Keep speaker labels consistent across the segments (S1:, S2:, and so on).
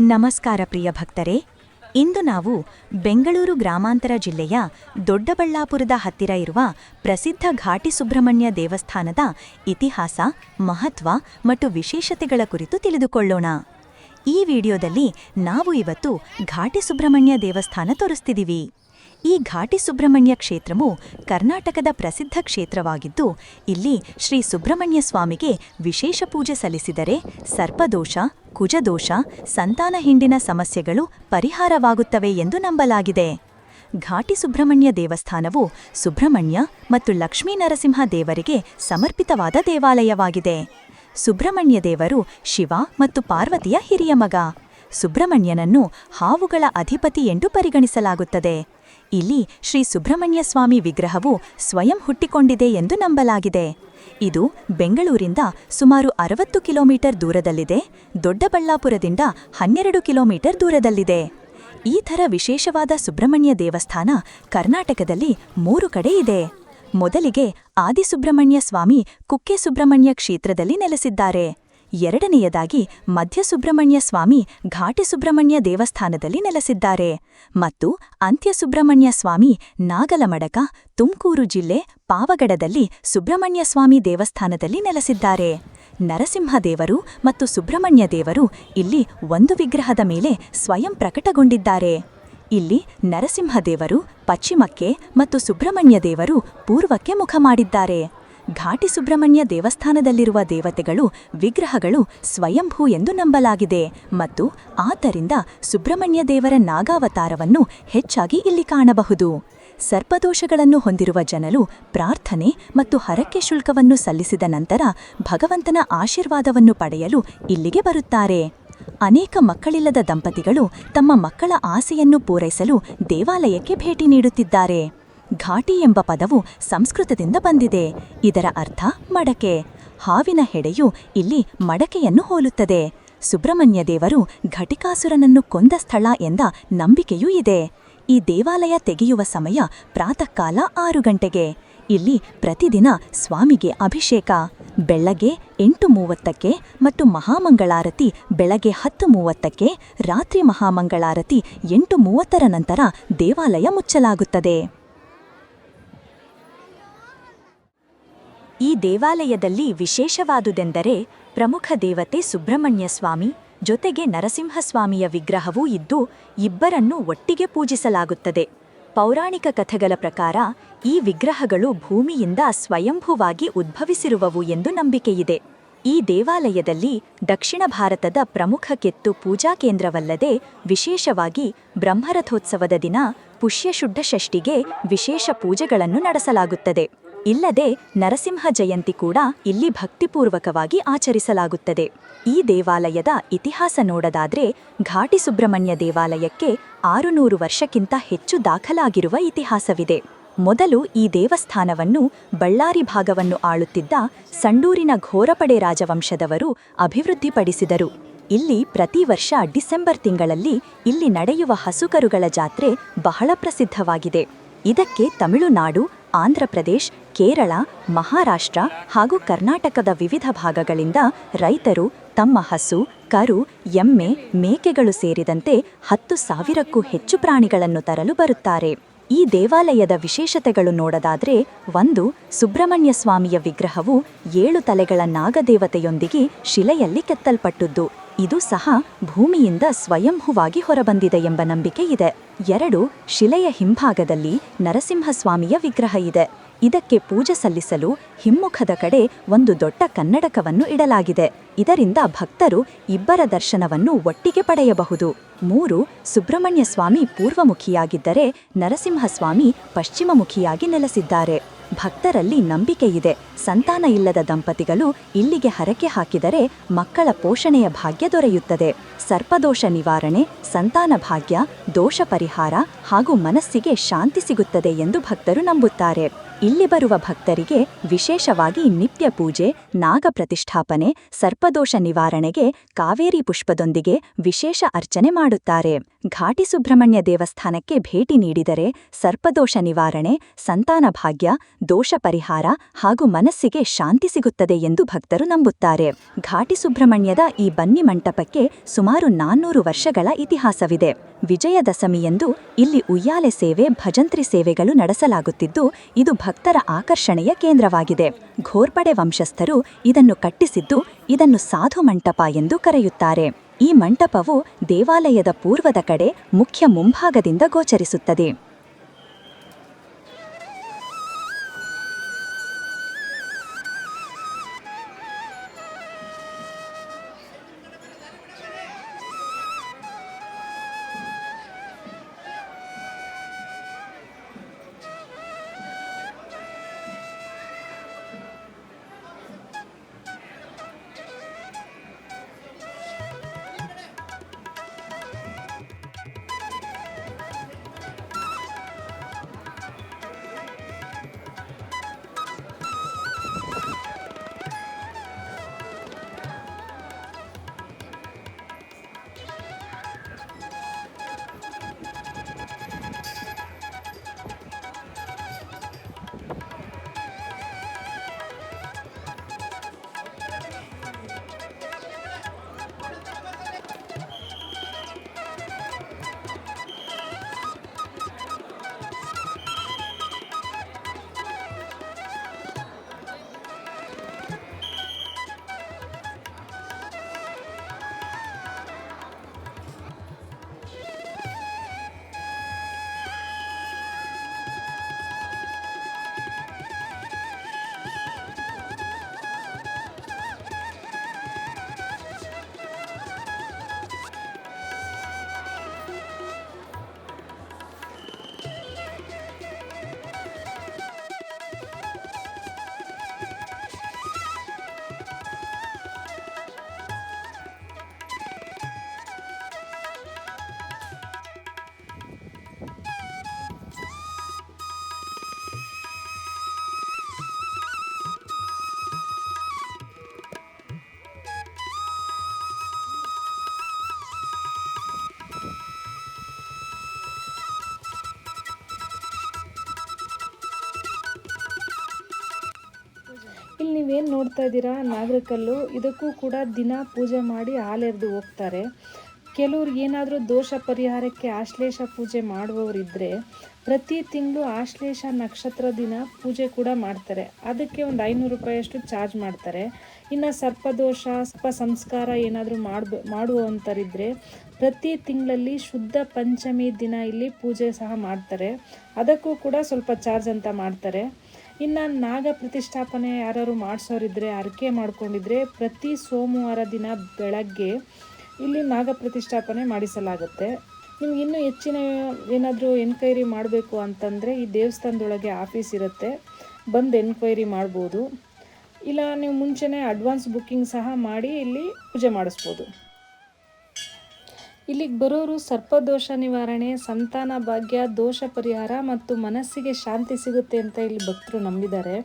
S1: ನಮಸ್ಕಾರ ಪ್ರಿಯ ಭಕ್ತರೇ, ಇಂದು ನಾವು ಬೆಂಗಳೂರು ಗ್ರಾಮಾಂತರ ಜಿಲ್ಲೆಯ ದೊಡ್ಡಬಳ್ಳಾಪುರದ ಹತ್ತಿರ ಇರುವ ಪ್ರಸಿದ್ಧ ಘಾಟಿ ಸುಬ್ರಹ್ಮಣ್ಯ ದೇವಸ್ಥಾನದ ಇತಿಹಾಸ, ಮಹತ್ವ ಮತ್ತು ವಿಶೇಷತೆಗಳ ಕುರಿತು ತಿಳಿದುಕೊಳ್ಳೋಣ. ಈ ವಿಡಿಯೋದಲ್ಲಿ ನಾವು ಇವತ್ತು ಘಾಟಿ ಸುಬ್ರಹ್ಮಣ್ಯ ದೇವಸ್ಥಾನ ತೋರಿಸ್ತಿದ್ದೀವಿ. ಈ ಘಾಟಿ ಸುಬ್ರಹ್ಮಣ್ಯ ಕ್ಷೇತ್ರವು ಕರ್ನಾಟಕದ ಪ್ರಸಿದ್ಧ ಕ್ಷೇತ್ರವಾಗಿದ್ದು, ಇಲ್ಲಿ ಶ್ರೀ ಸುಬ್ರಹ್ಮಣ್ಯ ಸ್ವಾಮಿಗೆ ವಿಶೇಷ ಪೂಜೆ ಸಲ್ಲಿಸಿದರೆ ಸರ್ಪದೋಷ, ಕುಜದೋಷ, ಸಂತಾನ ಹಿಂಡಿನ ಸಮಸ್ಯೆಗಳು ಪರಿಹಾರವಾಗುತ್ತವೆ ಎಂದು ನಂಬಲಾಗಿದೆ. ಘಾಟಿ ಸುಬ್ರಹ್ಮಣ್ಯ ದೇವಸ್ಥಾನವು ಸುಬ್ರಹ್ಮಣ್ಯ ಮತ್ತು ಲಕ್ಷ್ಮೀ ನರಸಿಂಹ ದೇವರಿಗೆ ಸಮರ್ಪಿತವಾದ ದೇವಾಲಯವಾಗಿದೆ. ಸುಬ್ರಹ್ಮಣ್ಯ ದೇವರು ಶಿವ ಮತ್ತು ಪಾರ್ವತಿಯ ಹಿರಿಯ ಮಗ. ಸುಬ್ರಹ್ಮಣ್ಯನನ್ನು ಹಾವುಗಳ ಅಧಿಪತಿ ಎಂದು ಪರಿಗಣಿಸಲಾಗುತ್ತದೆ. ಇಲ್ಲಿ ಶ್ರೀ ಸುಬ್ರಹ್ಮಣ್ಯ ಸ್ವಾಮಿ ವಿಗ್ರಹವು ಸ್ವಯಂ ಹುಟ್ಟಿಕೊಂಡಿದೆ ಎಂದು ನಂಬಲಾಗಿದೆ. ಇದು ಬೆಂಗಳೂರಿಂದ ಸುಮಾರು ಅರವತ್ತು ಕಿಲೋಮೀಟರ್ ದೂರದಲ್ಲಿದೆ, ದೊಡ್ಡಬಳ್ಳಾಪುರದಿಂದ ಹನ್ನೆರಡು ಕಿಲೋಮೀಟರ್ ದೂರದಲ್ಲಿದೆ. ಈ ಥರ ವಿಶೇಷವಾದ ಸುಬ್ರಹ್ಮಣ್ಯ ದೇವಸ್ಥಾನ ಕರ್ನಾಟಕದಲ್ಲಿ ಮೂರು ಕಡೆ ಇದೆ. ಮೊದಲಿಗೆ ಆದಿಸುಬ್ರಹ್ಮಣ್ಯ ಸ್ವಾಮಿ ಕುಕ್ಕೆ ಸುಬ್ರಹ್ಮಣ್ಯ ಕ್ಷೇತ್ರದಲ್ಲಿ ನೆಲೆಸಿದ್ದಾರೆ. ಎರಡನೆಯದಾಗಿ ಮಧ್ಯಸುಬ್ರಹ್ಮಣ್ಯ ಸ್ವಾಮಿ ಘಾಟಿ ಸುಬ್ರಹ್ಮಣ್ಯ ದೇವಸ್ಥಾನದಲ್ಲಿ ನೆಲೆಸಿದ್ದಾರೆ. ಮತ್ತು ಅಂತ್ಯಸುಬ್ರಹ್ಮಣ್ಯ ಸ್ವಾಮಿ ನಾಗಲಮಡಕ, ತುಮಕೂರು ಜಿಲ್ಲೆ ಪಾವಗಡದಲ್ಲಿ ಸುಬ್ರಹ್ಮಣ್ಯ ಸ್ವಾಮಿ ದೇವಸ್ಥಾನದಲ್ಲಿ ನೆಲೆಸಿದ್ದಾರೆ. ನರಸಿಂಹದೇವರು ಮತ್ತು ಸುಬ್ರಹ್ಮಣ್ಯ ದೇವರು ಇಲ್ಲಿ ಒಂದು ವಿಗ್ರಹದ ಮೇಲೆ ಸ್ವಯಂ ಪ್ರಕಟಗೊಂಡಿದ್ದಾರೆ. ಇಲ್ಲಿ ನರಸಿಂಹದೇವರು ಪಶ್ಚಿಮಕ್ಕೆ ಮತ್ತು ಸುಬ್ರಹ್ಮಣ್ಯ ದೇವರು ಪೂರ್ವಕ್ಕೆ ಮುಖ ಮಾಡಿದ್ದಾರೆ. ಘಾಟಿ ಸುಬ್ರಹ್ಮಣ್ಯ ದೇವಸ್ಥಾನದಲ್ಲಿರುವ ದೇವತೆಗಳು, ವಿಗ್ರಹಗಳು ಸ್ವಯಂಭೂ ಎಂದು ನಂಬಲಾಗಿದೆ ಮತ್ತು ಆದ್ದರಿಂದ ಸುಬ್ರಹ್ಮಣ್ಯ ದೇವರ ನಾಗಾವತಾರವನ್ನು ಹೆಚ್ಚಾಗಿ ಇಲ್ಲಿ ಕಾಣಬಹುದು. ಸರ್ಪದೋಷಗಳನ್ನು ಹೊಂದಿರುವ ಜನರು ಪ್ರಾರ್ಥನೆ ಮತ್ತು ಹರಕೆ ಶುಲ್ಕವನ್ನು ಸಲ್ಲಿಸಿದ ನಂತರ ಭಗವಂತನ ಆಶೀರ್ವಾದವನ್ನು ಪಡೆಯಲು ಇಲ್ಲಿಗೆ ಬರುತ್ತಾರೆ. ಅನೇಕ ಮಕ್ಕಳಿಲ್ಲದ ದಂಪತಿಗಳು ತಮ್ಮ ಮಕ್ಕಳ ಆಸೆಯನ್ನು ಪೂರೈಸಲು ದೇವಾಲಯಕ್ಕೆ ಭೇಟಿ ನೀಡುತ್ತಿದ್ದಾರೆ. ಘಾಟಿ ಎಂಬ ಪದವು ಸಂಸ್ಕೃತದಿಂದ ಬಂದಿದೆ. ಇದರ ಅರ್ಥ ಮಡಕೆ. ಹಾವಿನ ಹೆಡೆಯು ಇಲ್ಲಿ ಮಡಕೆಯನ್ನು ಹೋಲುತ್ತದೆ. ಸುಬ್ರಹ್ಮಣ್ಯ ದೇವರು ಘಟಿಕಾಸುರನನ್ನು ಕೊಂದ ಸ್ಥಳ ಎಂದ ನಂಬಿಕೆಯೂ ಇದೆ. ಈ ದೇವಾಲಯ ತೆಗೆಯುವ ಸಮಯ ಪ್ರಾತಃಕಾಲ ಆರು ಗಂಟೆಗೆ. ಇಲ್ಲಿ ಪ್ರತಿದಿನ ಸ್ವಾಮಿಗೆ ಅಭಿಷೇಕ. ಬೆಳಗ್ಗೆ ಎಂಟು ಮೂವತ್ತಕ್ಕೆ ಮತ್ತು ಮಹಾಮಂಗಳಾರತಿ ಬೆಳಗ್ಗೆ ಹತ್ತು ಮೂವತ್ತಕ್ಕೆ, ರಾತ್ರಿ ಮಹಾಮಂಗಳಾರತಿ ಎಂಟು ಮೂವತ್ತರ ನಂತರ ದೇವಾಲಯ ಮುಚ್ಚಲಾಗುತ್ತದೆ. ಈ ದೇವಾಲಯದಲ್ಲಿ ವಿಶೇಷವಾದುದೆಂದರೆ ಪ್ರಮುಖ ದೇವತೆ ಸುಬ್ರಹ್ಮಣ್ಯ ಸ್ವಾಮಿ, ಜೊತೆಗೆ ನರಸಿಂಹಸ್ವಾಮಿಯ ವಿಗ್ರಹವೂ ಇದ್ದು ಇಬ್ಬರನ್ನೂ ಒಟ್ಟಿಗೆ ಪೂಜಿಸಲಾಗುತ್ತದೆ. ಪೌರಾಣಿಕ ಕಥೆಗಳ ಪ್ರಕಾರ ಈ ವಿಗ್ರಹಗಳು ಭೂಮಿಯಿಂದ ಸ್ವಯಂಭೂವಾಗಿ ಉದ್ಭವಿಸಿರುವವು ಎಂದು ನಂಬಿಕೆಯಿದೆ. ಈ ದೇವಾಲಯದಲ್ಲಿ ದಕ್ಷಿಣ ಭಾರತದ ಪ್ರಮುಖ ಕೆತ್ತು ಪೂಜಾ ಕೇಂದ್ರವಲ್ಲದೆ ವಿಶೇಷವಾಗಿ ಬ್ರಹ್ಮರಥೋತ್ಸವದ ದಿನ ಪುಷ್ಯಶುದ್ಧ ಷಷ್ಠಿಗೆ ವಿಶೇಷ ಪೂಜೆಗಳನ್ನು ನಡೆಸಲಾಗುತ್ತದೆ. ಇಲ್ಲದೆ ನರಸಿಂಹ ಜಯಂತಿ ಕೂಡ ಇಲ್ಲಿ ಭಕ್ತಿಪೂರ್ವಕವಾಗಿ ಆಚರಿಸಲಾಗುತ್ತದೆ. ಈ ದೇವಾಲಯದ ಇತಿಹಾಸ ನೋಡದಾದ್ರೆ ಘಾಟಿ ಸುಬ್ರಹ್ಮಣ್ಯ ದೇವಾಲಯಕ್ಕೆ ಆರುನೂರು ವರ್ಷಕ್ಕಿಂತ ಹೆಚ್ಚು ದಾಖಲಾಗಿರುವ ಇತಿಹಾಸವಿದೆ. ಮೊದಲು ಈ ದೇವಸ್ಥಾನವನ್ನು ಬಳ್ಳಾರಿ ಭಾಗವನ್ನು ಆಳುತ್ತಿದ್ದ ಸಂಡೂರಿನ ಘೋರಪಡೆ ರಾಜವಂಶದವರು ಅಭಿವೃದ್ಧಿಪಡಿಸಿದರು. ಇಲ್ಲಿ ಪ್ರತಿ ವರ್ಷ ಡಿಸೆಂಬರ್ ತಿಂಗಳಲ್ಲಿ ಇಲ್ಲಿ ನಡೆಯುವ ಹಸುಕರುಗಳ ಜಾತ್ರೆ ಬಹಳ ಪ್ರಸಿದ್ಧವಾಗಿದೆ. ಇದಕ್ಕೆ ತಮಿಳುನಾಡು ಆಂಧ್ರಪ್ರದೇಶ್, ಕೇರಳ, ಮಹಾರಾಷ್ಟ್ರ ಹಾಗೂ ಕರ್ನಾಟಕದ ವಿವಿಧ ಭಾಗಗಳಿಂದ ರೈತರು ತಮ್ಮ ಹಸು, ಕರು, ಎಮ್ಮೆ, ಮೇಕೆಗಳು ಸೇರಿದಂತೆ ಹತ್ತು ಸಾವಿರಕ್ಕೂ ಹೆಚ್ಚು ಪ್ರಾಣಿಗಳನ್ನು ತರಲು ಬರುತ್ತಾರೆ. ಈ ದೇವಾಲಯದ ವಿಶೇಷತೆಗಳು ನೋಡದಾದ್ರೆ ಒಂದು, ಸುಬ್ರಹ್ಮಣ್ಯ ಸ್ವಾಮಿಯ ವಿಗ್ರಹವು ಏಳು ತಲೆಗಳ ನಾಗದೇವತೆಯೊಂದಿಗೆ ಶಿಲೆಯಲ್ಲಿ ಕೆತ್ತಲ್ಪಟ್ಟದ್ದು. ಇದು ಸಹ ಭೂಮಿಯಿಂದ ಸ್ವಯಂಭುವಾಗಿ ಹೊರಬಂದಿದೆ ಎಂಬ ನಂಬಿಕೆ ಇದೆ. ಎರಡು, ಶಿಲೆಯ ಹಿಂಭಾಗದಲ್ಲಿ ನರಸಿಂಹಸ್ವಾಮಿಯ ವಿಗ್ರಹ ಇದೆ. ಇದಕ್ಕೆ ಪೂಜೆ ಸಲ್ಲಿಸಲು ಹಿಮ್ಮುಖದ ಕಡೆ ಒಂದು ದೊಡ್ಡ ಕನ್ನಡಕವನ್ನು ಇಡಲಾಗಿದೆ. ಇದರಿಂದ ಭಕ್ತರು ಇಬ್ಬರ ದರ್ಶನವನ್ನು ಒಟ್ಟಿಗೆ ಪಡೆಯಬಹುದು. ಮೂರು, ಸುಬ್ರಹ್ಮಣ್ಯ ಸ್ವಾಮಿ ಪೂರ್ವಮುಖಿಯಾಗಿದ್ದರೆ ನರಸಿಂಹಸ್ವಾಮಿ ಪಶ್ಚಿಮಮುಖಿಯಾಗಿ ನೆಲೆಸಿದ್ದಾರೆ. ಭಕ್ತರಲ್ಲಿ ನಂಬಿಕೆಯಿದೆ ಸಂತಾನ ಇಲ್ಲದ ದಂಪತಿಗಳು ಇಲ್ಲಿಗೆ ಹರಕೆ ಹಾಕಿದರೆ ಮಕ್ಕಳ ಪೋಷಣೆಯ ಭಾಗ್ಯ ದೊರೆಯುತ್ತದೆ. ಸರ್ಪದೋಷ ನಿವಾರಣೆ, ಸಂತಾನ ಭಾಗ್ಯ, ದೋಷ ಪರಿಹಾರ ಹಾಗೂ ಮನಸ್ಸಿಗೆ ಶಾಂತಿ ಸಿಗುತ್ತದೆ ಎಂದು ಭಕ್ತರು ನಂಬುತ್ತಾರೆ. ಇಲ್ಲಿ ಬರುವ ಭಕ್ತರಿಗೆ ವಿಶೇಷವಾಗಿ ನಿತ್ಯ ಪೂಜೆ, ನಾಗ ಪ್ರತಿಷ್ಠಾಪನೆ, ಸರ್ಪದೋಷ ನಿವಾರಣೆಗೆ ಕಾವೇರಿ ಪುಷ್ಪದೊಂದಿಗೆ ವಿಶೇಷ ಅರ್ಚನೆ ಮಾಡುತ್ತಾರೆ. ಘಾಟಿ ಸುಬ್ರಹ್ಮಣ್ಯ ದೇವಸ್ಥಾನಕ್ಕೆ ಭೇಟಿ ನೀಡಿದರೆ ಸರ್ಪದೋಷ ನಿವಾರಣೆ, ಸಂತಾನ ಭಾಗ್ಯ, ದೋಷ ಪರಿಹಾರ ಹಾಗೂ ಮನಸ್ಸಿಗೆ ಶಾಂತಿ ಸಿಗುತ್ತದೆ ಎಂದು ಭಕ್ತರು ನಂಬುತ್ತಾರೆ. ಘಾಟಿ ಸುಬ್ರಹ್ಮಣ್ಯದ ಈ ಬನ್ನಿ ಮಂಟಪಕ್ಕೆ ಸುಮಾರು ನಾನ್ನೂರು ವರ್ಷಗಳ ಇತಿಹಾಸವಿದೆ. ವಿಜಯದಶಮಿಯಂದು ಇಲ್ಲಿ ಉಯ್ಯಾಲೆ ಸೇವೆ, ಭಜಂತ್ರಿ ಸೇವೆಗಳು ನಡೆಸಲಾಗುತ್ತಿದ್ದು, ಇದು ಭಕ್ತರ ಆಕರ್ಷಣೆಯ ಕೇಂದ್ರವಾಗಿದೆ. ಘೋರ್ಪಡೆ ವಂಶಸ್ಥರು ಇದನ್ನು ಕಟ್ಟಿಸಿದ್ದು, ಇದನ್ನು ಸಾಧು ಮಂಟಪ ಎಂದು ಕರೆಯುತ್ತಾರೆ. ಈ ಮಂಟಪವು ದೇವಾಲಯದ ಪೂರ್ವದ ಕಡೆ ಮುಖ್ಯ ಮುಂಭಾಗದಿಂದ ಗೋಚರಿಸುತ್ತದೆ.
S2: ನೋಡ್ತಾ ಇದ್ದೀರಾ? ನಾಗರಕಲ್ಲು. ಇದಕ್ಕೂ ಕೂಡ ದಿನ ಪೂಜೆ ಮಾಡಿ ಹಾಲೆರೆದು ಹೋಗ್ತಾರೆ. ಕೆಲವ್ರಿಗೆ ಏನಾದರೂ ದೋಷ ಪರಿಹಾರಕ್ಕೆ ಆಶ್ಲೇಷ ಪೂಜೆ ಮಾಡುವವರಿದ್ದರೆ ಪ್ರತಿ ತಿಂಗಳು ಆಶ್ಲೇಷ ನಕ್ಷತ್ರ ದಿನ ಪೂಜೆ ಕೂಡ ಮಾಡ್ತಾರೆ. ಅದಕ್ಕೆ ಒಂದು ಐನೂರು ರೂಪಾಯಿಯಷ್ಟು ಚಾರ್ಜ್ ಮಾಡ್ತಾರೆ. ಇನ್ನು ಸರ್ಪದೋಷ ಸರ್ಪ ಸಂಸ್ಕಾರ ಏನಾದರೂ ಮಾಡ್ಬ ಮಾಡುವಂಥರಿದ್ದರೆ ಪ್ರತಿ ತಿಂಗಳಲ್ಲಿ ಶುದ್ಧ ಪಂಚಮಿ ದಿನ ಇಲ್ಲಿ ಪೂಜೆ ಸಹ ಮಾಡ್ತಾರೆ. ಅದಕ್ಕೂ ಕೂಡ ಸ್ವಲ್ಪ ಚಾರ್ಜ್ ಅಂತ ಮಾಡ್ತಾರೆ. ಇನ್ನು ನಾಗ ಪ್ರತಿಷ್ಠಾಪನೆ ಯಾರು ಮಾಡಿಸೋರಿದ್ರೆ, ಅರ್ಕೆ ಮಾಡ್ಕೊಂಡಿದ್ರೆ ಪ್ರತಿ ಸೋಮವಾರ ದಿನ ಬೆಳಗ್ಗೆ ಇಲ್ಲಿ ನಾಗ ಪ್ರತಿಷ್ಠಾಪನೆ ಮಾಡಿಸಲಾಗುತ್ತೆ. ನಿಮ್ಗೆ ಇನ್ನೂ ಹೆಚ್ಚಿನ ಏನಾದರೂ ಎನ್ಕ್ವೈರಿ ಮಾಡಬೇಕು ಅಂತಂದರೆ ಈ ದೇವಸ್ಥಾನದೊಳಗೆ ಆಫೀಸ್ ಇರುತ್ತೆ. ಬಂದು ಎನ್ಕ್ವೈರಿ ಮಾಡ್ಬೋದು. ಇಲ್ಲ, ನೀವು ಮುಂಚೆನೇ ಅಡ್ವಾನ್ಸ್ ಬುಕ್ಕಿಂಗ್ ಸಹ ಮಾಡಿ ಇಲ್ಲಿ ಪೂಜೆ ಮಾಡಿಸ್ಬೋದು. ಇಲ್ಲಿಗೆ ಬರೋರು ಸರ್ಪದೋಷ ನಿವಾರಣೆ, ಸಂತಾನ ಭಾಗ್ಯ, ದೋಷ ಪರಿಹಾರ ಮತ್ತು ಮನಸ್ಸಿಗೆ ಶಾಂತಿ ಸಿಗುತ್ತೆ ಅಂತ ಇಲ್ಲಿ ಭಕ್ತರು ನಂಬಿದ್ದಾರೆ.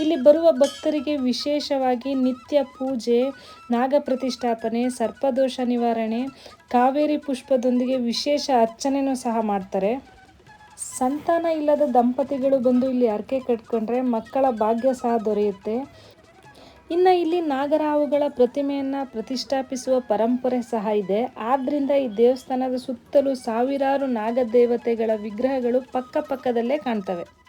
S2: ಇಲ್ಲಿ ಬರುವ ಭಕ್ತರಿಗೆ ವಿಶೇಷವಾಗಿ ನಿತ್ಯ ಪೂಜೆ, ನಾಗ ಪ್ರತಿಷ್ಠಾಪನೆ, ಸರ್ಪದೋಷ ನಿವಾರಣೆ, ಕಾವೇರಿ ಪುಷ್ಪದೊಂದಿಗೆ ವಿಶೇಷ ಅರ್ಚನೆಯೂ ಸಹ ಮಾಡ್ತಾರೆ. ಸಂತಾನ ಇಲ್ಲದ ದಂಪತಿಗಳು ಬಂದು ಇಲ್ಲಿ ಹರಕೆ ಕಟ್ಕೊಂಡ್ರೆ ಮಕ್ಕಳ ಭಾಗ್ಯ ಸಹ ದೊರೆಯುತ್ತೆ. ಇನ್ನು ಇಲ್ಲಿ ನಾಗರಾವುಗಳ ಪ್ರತಿಮೆಯನ್ನು ಪ್ರತಿಷ್ಠಾಪಿಸುವ ಪರಂಪರೆ ಸಹ ಇದೆ. ಆದ್ದರಿಂದ ಈ ದೇವಸ್ಥಾನದ ಸುತ್ತಲೂ ಸಾವಿರಾರು ನಾಗದೇವತೆಗಳ ವಿಗ್ರಹಗಳು ಪಕ್ಕ ಪಕ್ಕದಲ್ಲೇ ಕಾಣ್ತವೆ.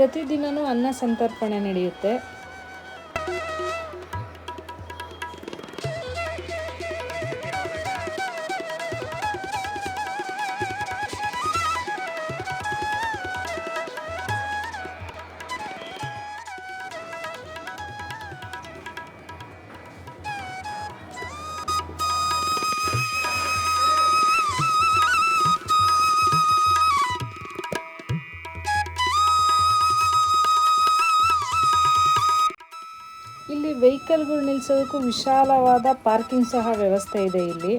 S2: ಇಲ್ಲಿ ಪ್ರತಿದಿನನೂ ಅನ್ನ ಸಂತರ್ಪಣೆ ನಡೆಯುತ್ತೆ. ವೆಹಿಕಲ್ಗಳು ನಿಲ್ಸೋದಕ್ಕೂ ವಿಶಾಲವಾದ ಪಾರ್ಕಿಂಗ್ ಸಹ ವ್ಯವಸ್ಥೆ ಇದೆ ಇಲ್ಲಿ.